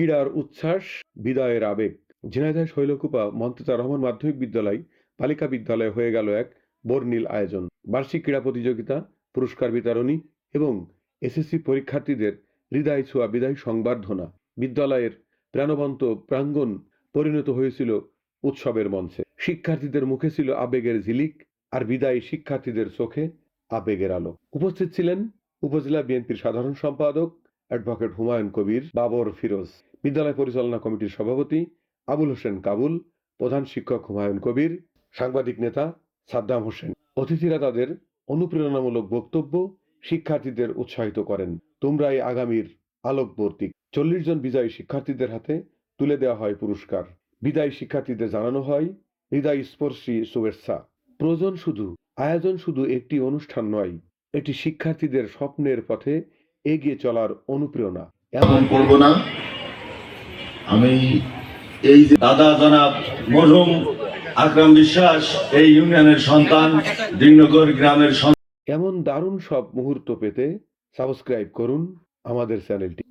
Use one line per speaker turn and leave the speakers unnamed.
ক্রীড়ার উচ্ছ্বাস বিদায়ের আবেগ। ঝিনাইদহ শৈলকুপা মন্তেতা রহমান মাধ্যমিক বিদ্যালয়, বালিকা বিদ্যালয় হয়ে গেল এক বর্ণিল আয়োজন। বার্ষিক ক্রীড়া প্রতিযোগিতা, পুরস্কার বিতরণী এবং এসএসসি পরীক্ষার্থীদের হৃদয় ছোঁয়া বিদায় সংবর্ধনা। বিদ্যালয়ের প্রাণবন্ত প্রাঙ্গণ পরিণত হয়েছিল উৎসবের মঞ্চে। শিক্ষার্থীদের মুখে ছিল আবেগের ঝিলিক আর বিদায়ী শিক্ষার্থীদের চোখে আবেগের আলো। উপস্থিত ছিলেন উপজেলা বিএনপির সাধারণ সম্পাদক অ্যাডভোকেট হুমায়ুন কবির, বাবর ফিরোজ। বিদ্যালয় পরিচালনা কমিটির সভাপতি আবুল হোসেন কাবুল, প্রধান শিক্ষক হুমায়ুন কবির, সাংবাদিক নেতা সাদ্দাম হোসেন। অতিথিরা তাদের অনুপ্রেরণামূলক বক্তব্য শিক্ষার্থীদের উৎসাহিত করেন। তোমরাই আগামীর আলোকবর্তী। চল্লিশ জন বিজয়ী শিক্ষার্থীদের হাতে তুলে দেওয়া হয় পুরস্কার। বিদায়ী শিক্ষার্থীদের জানানো হয়, হৃদয় স্পর্শী শুভেচ্ছা। প্রয়োজন শুধু, আয়োজন শুধু একটি অনুষ্ঠান নয়, এটি শিক্ষার্থীদের স্বপ্নের পথে এগিয়ে চলার অনুপ্রেরণা।
এমন করব না। আমি এই দাদা জনাব মরহুম আকরাম বিশ্বাস, এই ইউনিয়নের সন্তান দিনগর গ্রামের সন্তান।
এমন দারুণ সব মুহূর্ত পেতে সাবস্ক্রাইব করুন আমাদের চ্যানেলটি।